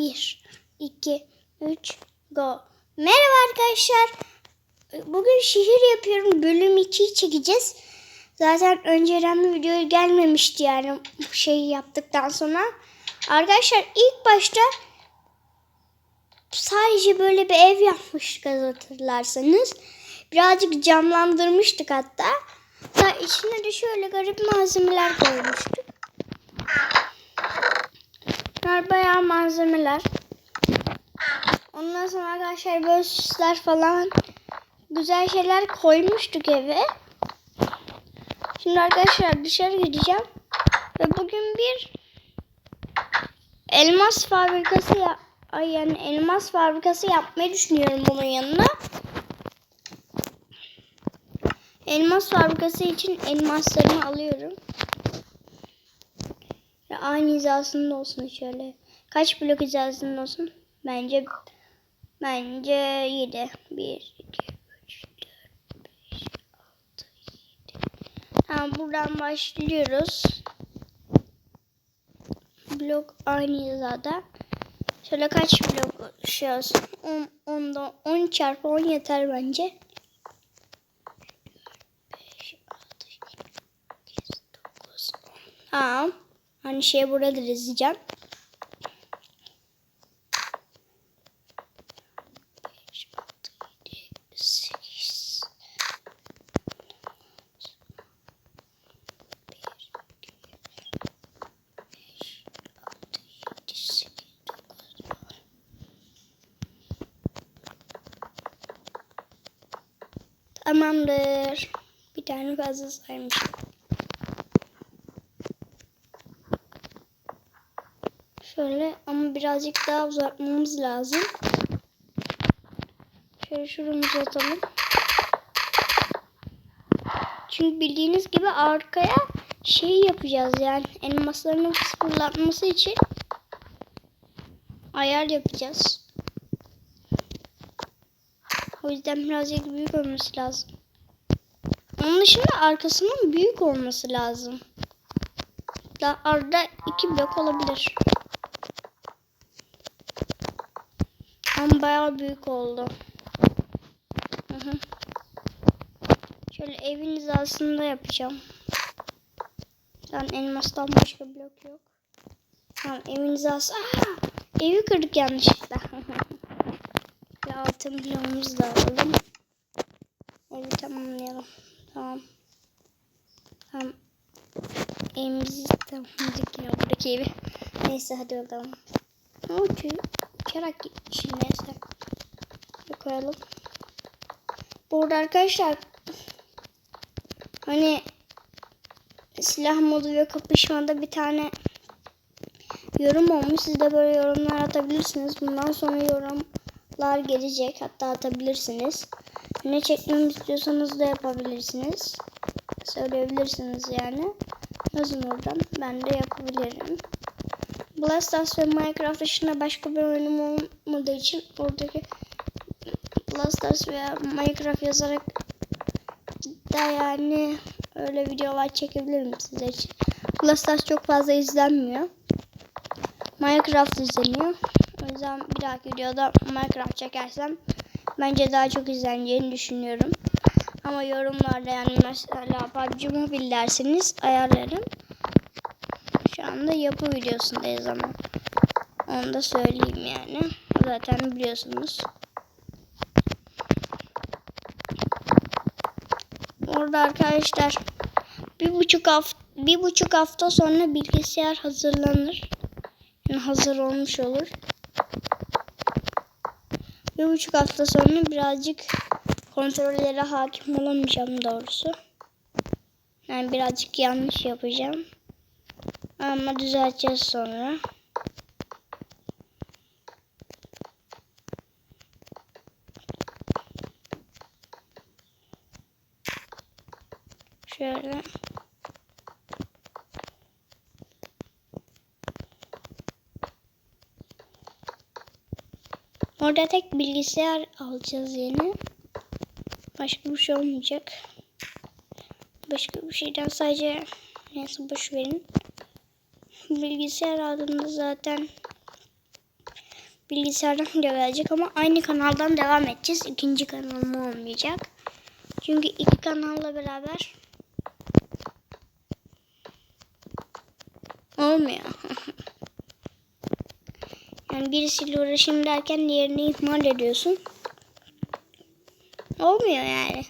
1, 2, 3, go. Merhaba arkadaşlar. Bugün şehir yapıyorum. Bölüm 2'yi çekeceğiz. Zaten önceden bir video gelmemişti yani şeyi yaptıktan sonra. Arkadaşlar ilk başta sadece böyle bir ev yapmıştık hatırlarsanız. Birazcık camlandırmıştık hatta. Daha içine de şöyle garip malzemeler koymuştuk. Bunlar bayağı malzemeler. Ondan sonra arkadaşlar böyle süsler falan güzel şeyler koymuştuk eve. Şimdi arkadaşlar dışarı gideceğim. Ve bugün bir elmas fabrikası ya ay yani elmas fabrikası yapmayı düşünüyorum bunun yanına. Elmas fabrikası için elmaslarımı alıyorum. Ve aynı hizasında olsun şöyle. Kaç blok hizasında olsun? Bence bence 7. 1 2 3 4 5 6 7. Tamam buradan başlıyoruz. Blok aynı hizada. Şöyle kaç blok şey olsun? 10 10'da 10 çarpı 10 yeter bence. 5 6 7 8 9 10. Tamam. Hani şey burada dokuz, on. Tamamdır. Bir tane fazla saymışım. Şöyle ama birazcık daha uzatmamız lazım. Şöyle şuramızı atalım. Çünkü bildiğiniz gibi arkaya şey yapacağız yani elmaslarının fırlatması için ayar yapacağız. O yüzden birazcık büyük olması lazım. Onun dışında arkasının büyük olması lazım. Daha arada iki blok olabilir. Ama bayağı büyük oldu. Hı hı. Şöyle evin hizasında yapacağım. Sen elmastan başka blok yok. Tamam evin hizası. Aa, evi kırdık yanlışlıkla. Bir altın bloğumuzu da alalım. Evi tamamlayalım. Tamam. Tamam. Evimizi tamamladık ya buradaki evi. Neyse hadi bakalım. Okey uçarak şimdi neyse. Bir koyalım. Burada arkadaşlar hani silah modu ve kapışmada bir tane yorum olmuş. Siz de böyle yorumlar atabilirsiniz. Bundan sonra yorumlar gelecek. Hatta atabilirsiniz. Ne çekmemi istiyorsanız da yapabilirsiniz. Söyleyebilirsiniz yani. Yazın oradan. Ben de yapabilirim. Brawl Stars ve Minecraft dışında başka bir oyunum olmadığı için oradaki Brawl Stars veya Minecraft yazarak da yani öyle videolar çekebilirim sizler için. Brawl Stars çok fazla izlenmiyor. Minecraft izleniyor. O yüzden bir dahaki videoda Minecraft çekersem bence daha çok izleneceğini düşünüyorum. Ama yorumlarda yani mesela PUBG Mobile derseniz ayarlarım. Anda yapı videosundayız ama. Onu da söyleyeyim yani. Zaten biliyorsunuz. Orada arkadaşlar bir buçuk hafta bir buçuk hafta sonra bilgisayar hazırlanır. Yani hazır olmuş olur. Bir buçuk hafta sonra birazcık kontrollere hakim olamayacağım doğrusu. Yani birazcık yanlış yapacağım. Ama düzelteceğiz sonra. Şöyle. Orada tek bilgisayar alacağız yeni. Başka bir şey olmayacak. Başka bir şeyden sadece neyse boş verin. Bilgisayar aldığımda zaten bilgisayardan video gelecek ama aynı kanaldan devam edeceğiz. İkinci kanalım olmayacak. Çünkü iki kanalla beraber olmuyor. yani birisiyle uğraşayım derken diğerini ihmal ediyorsun. Olmuyor yani.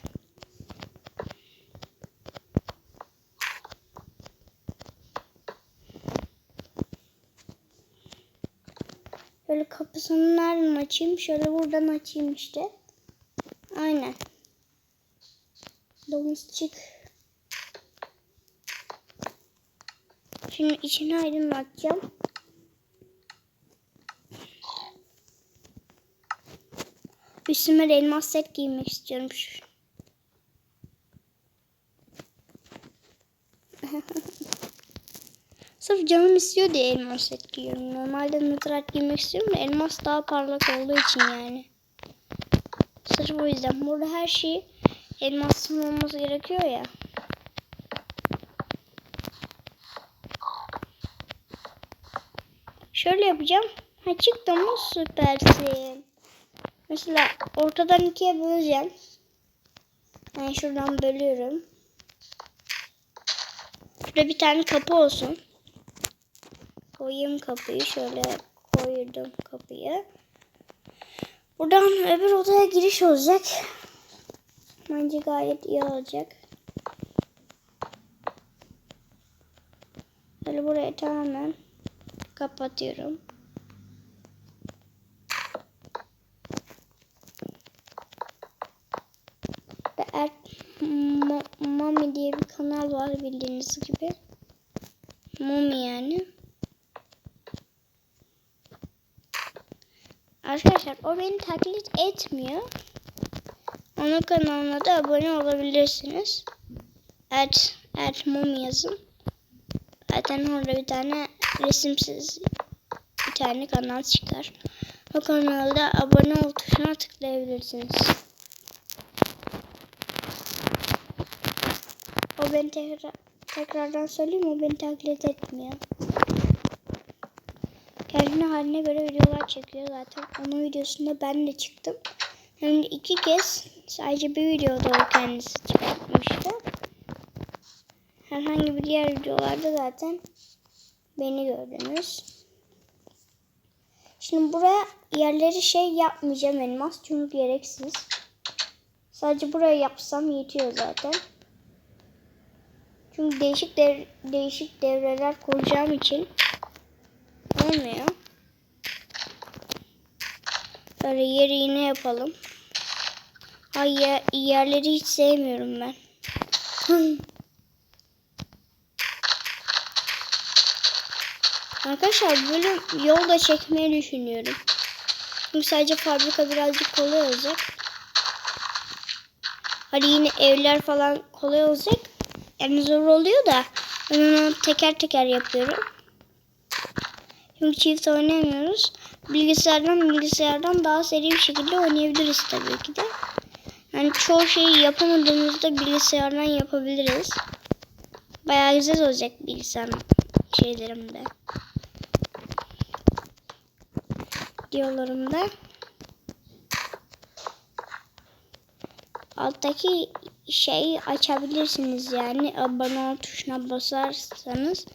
Şöyle kapısını nereden açayım? Şöyle buradan açayım işte. Aynen. Domestik. Şimdi içini aydınlatacağım. Üstüme de elmas set giymek istiyorum. Şu- Sırf canım istiyor diye elmas set giyiyorum. Normalde nitrat giymek istiyorum da elmas daha parlak olduğu için yani. Sırf o yüzden. Burada her şey elmasın olması gerekiyor ya. Şöyle yapacağım. Ha çıktı mı süpersin. Mesela ortadan ikiye böleceğim. Yani şuradan bölüyorum. Şurada bir tane kapı olsun. Koyayım kapıyı. Şöyle koydum kapıyı. Buradan öbür odaya giriş olacak. Bence gayet iyi olacak. Böyle burayı tamamen kapatıyorum. Ve er, Mami diye bir kanal var bildiğiniz gibi. Mumi yani. Arkadaşlar o beni taklit etmiyor. Onun kanalına da abone olabilirsiniz. Et, et Mumi yazın. Zaten orada bir tane resimsiz bir tane kanal çıkar. O kanalda abone ol tuşuna tıklayabilirsiniz. O beni tekrar, tekrardan söyleyeyim o beni taklit etmiyor. Kendine haline göre videolar çekiyor zaten. Onun videosunda ben de çıktım. Hem de iki kez sadece bir videoda o kendisi çıkartmıştı. Herhangi bir diğer videolarda zaten beni gördünüz. Şimdi buraya yerleri şey yapmayacağım elmas çünkü gereksiz. Sadece buraya yapsam yetiyor zaten. Çünkü değişik dev değişik devreler kuracağım için olmuyor. Böyle yeri yine yapalım. Hayır yerleri hiç sevmiyorum ben. Arkadaşlar bölüm yolda çekmeyi düşünüyorum. Çünkü sadece fabrika birazcık kolay olacak. Hadi yine evler falan kolay olacak. Yani zor oluyor da ben onu teker teker yapıyorum. Çünkü çift oynayamıyoruz. Bilgisayardan bilgisayardan daha seri bir şekilde oynayabiliriz tabii ki de. Yani çoğu şeyi yapamadığımızda bilgisayardan yapabiliriz. Bayağı güzel olacak bilgisayar şeylerimde. Videolarımda. Alttaki şeyi açabilirsiniz yani abone ol tuşuna basarsanız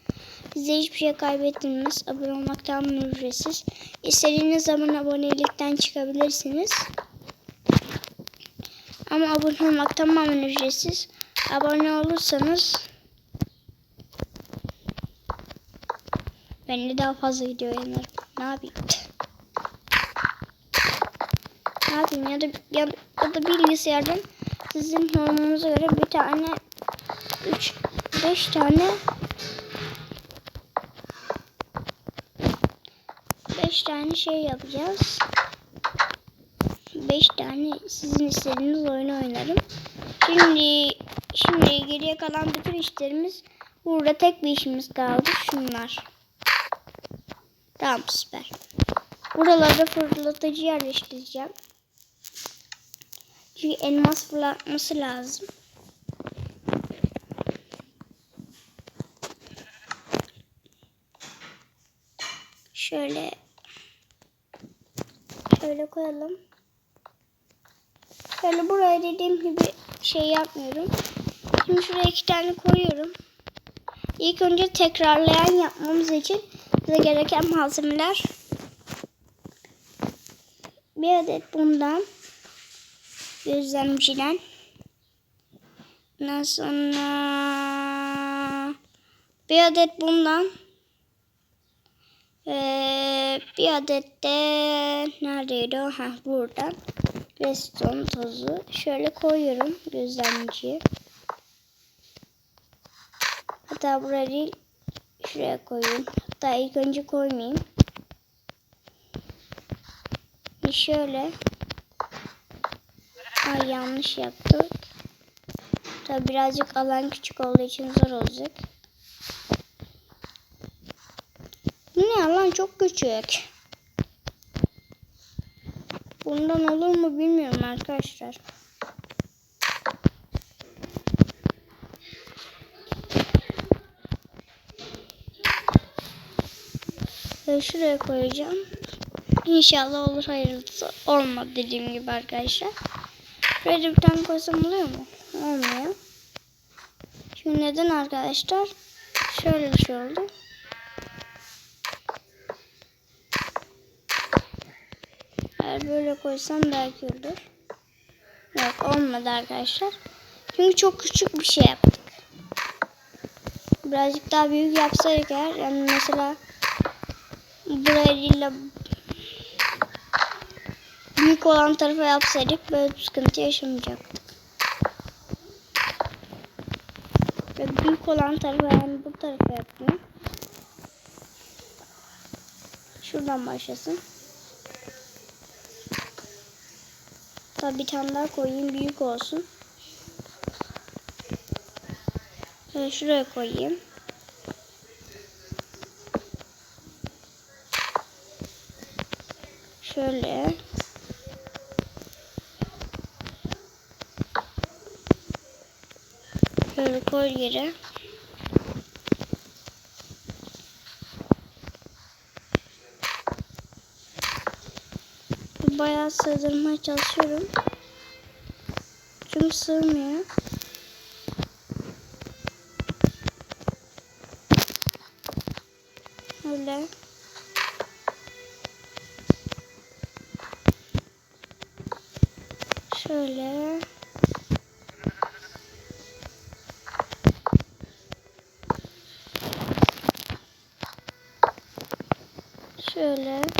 size hiçbir şey kaybettirmez. Abone olmak tamamen ücretsiz. İstediğiniz zaman abonelikten çıkabilirsiniz. Ama abone olmak tamamen ücretsiz. Abone olursanız ben de daha fazla video yayınlarım. Ne yapayım? Ne yapayım ya da ya, ya da bilgisayardan sizin yorumunuza göre bir tane 3 5 tane 5 tane şey yapacağız. 5 tane sizin istediğiniz oyunu oynarım. Şimdi şimdi geriye kalan bütün işlerimiz burada tek bir işimiz kaldı. Şunlar. Tamam süper. Buralarda fırlatıcı yerleştireceğim. Çünkü elmas fırlatması lazım. Şöyle Şöyle koyalım. Şöyle buraya dediğim gibi şey yapmıyorum. Şimdi şuraya iki tane koyuyorum. İlk önce tekrarlayan yapmamız için bize gereken malzemeler bir adet bundan gözlemciden ondan sonra bir adet bundan ee, bir adet de neredeydi o? Ha, buradan reston tozu şöyle koyuyorum gözlemciye. Hatta buraya değil şuraya koyayım. Hatta ilk önce koymayayım. Bir şöyle. Ay yanlış yaptık. Tabi birazcık alan küçük olduğu için zor olacak. Bu ne alan çok küçük. Bundan olur mu bilmiyorum arkadaşlar. Ve şuraya koyacağım. İnşallah olur hayırlısı. Olmadı dediğim gibi arkadaşlar. Da bir tane koysam oluyor mu? Olmuyor. Şimdi neden arkadaşlar? Şöyle bir şey oldu. Eğer böyle koysam belki olur. Yok olmadı arkadaşlar. Çünkü çok küçük bir şey yaptık. Birazcık daha büyük yapsaydık eğer yani mesela de büyük olan tarafa yapsaydık böyle bir sıkıntı yaşamayacaktık. Ve büyük olan tarafa yani bu tarafa yapayım. Şuradan başlasın. Tabi bir tane daha koyayım büyük olsun. Şöyle şuraya koyayım. Şöyle. Şöyle koy yere. Bayağı sığdırmaya çalışıyorum. Çünkü sığmıyor. Öyle. Şöyle. Şöyle.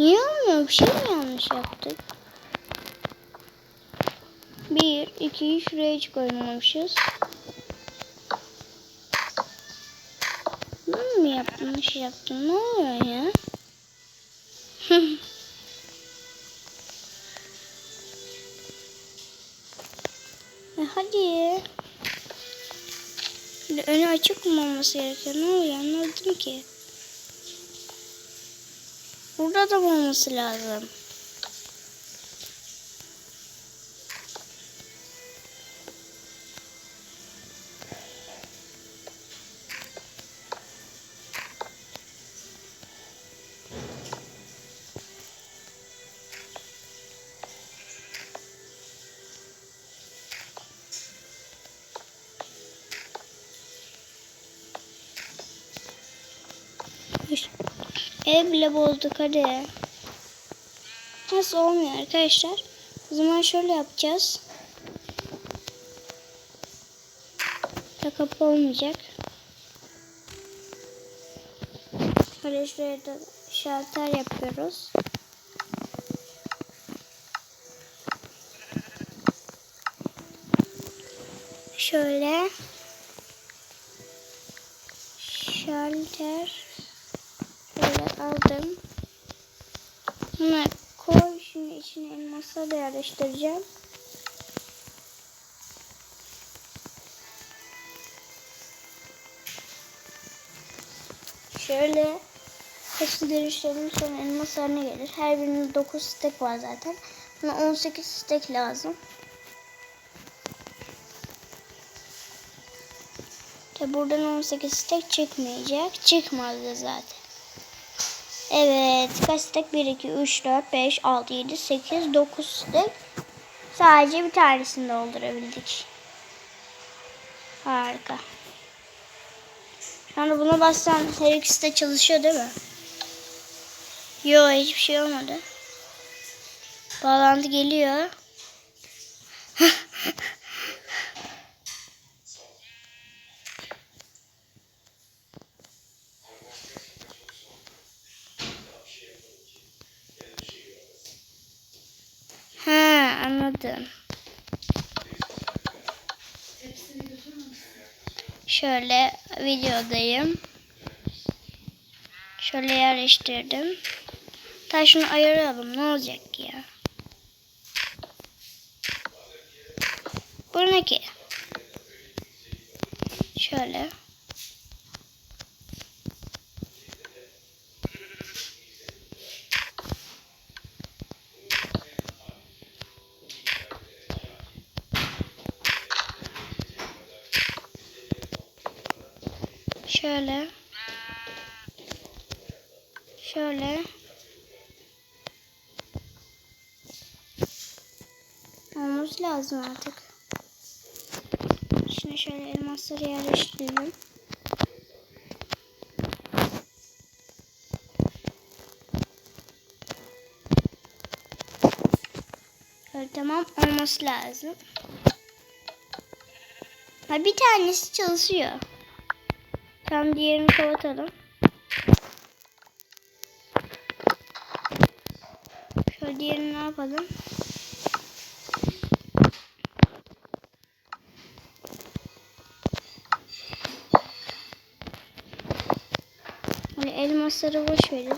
Niye olmuyor? Bir şey mi yanlış yaptık? Bir, iki, şuraya hiç koymamışız. Ben mi yapmış yaptım? Ne oluyor ya? e hadi. Böyle önü açık mı olması gerekiyor? Ne oluyor? Anladım ki. Burada da olması lazım? Ev bile bozduk hadi. Nasıl olmuyor arkadaşlar? O zaman şöyle yapacağız. Da kapı olmayacak. Şöyle şuraya da şalter yapıyoruz. Şöyle şalter Böyle aldım. Bunu koy. Şimdi içine elmasla da yerleştireceğim. Şöyle hepsini dönüştürdüm sonra elmas haline gelir. Her birinin 9 stek var zaten. Buna 18 stek lazım. E buradan 18 stek çıkmayacak. Çıkmadı zaten. Evet. Kaç stek? 1, 2, 3, 4, 5, 6, 7, 8, 9 stek. Sadece bir tanesini doldurabildik. Harika. Şu anda buna bassan her ikisi de çalışıyor değil mi? Yok hiçbir şey olmadı. Bağlantı geliyor. Ha anladım. Şöyle videodayım. Şöyle yerleştirdim. Ta şunu ayıralım ne olacak ya? Bu ne ki? Şöyle. Şöyle. Şöyle. Olması lazım artık. Şimdi şöyle elmasları yerleştirelim. Böyle tamam olması lazım. Ha bir tanesi çalışıyor. Tam diğerini kapatalım. Şöyle diğerini ne yapalım? Böyle elmasları boş verin.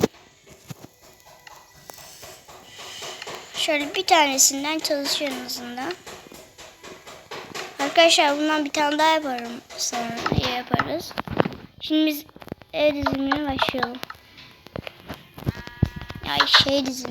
Şöyle bir tanesinden çalışıyor en. Arkadaşlar bundan bir tane daha yaparım sonra yaparız. Şimdi biz ev dizimine başlayalım. Ay şey dizimi.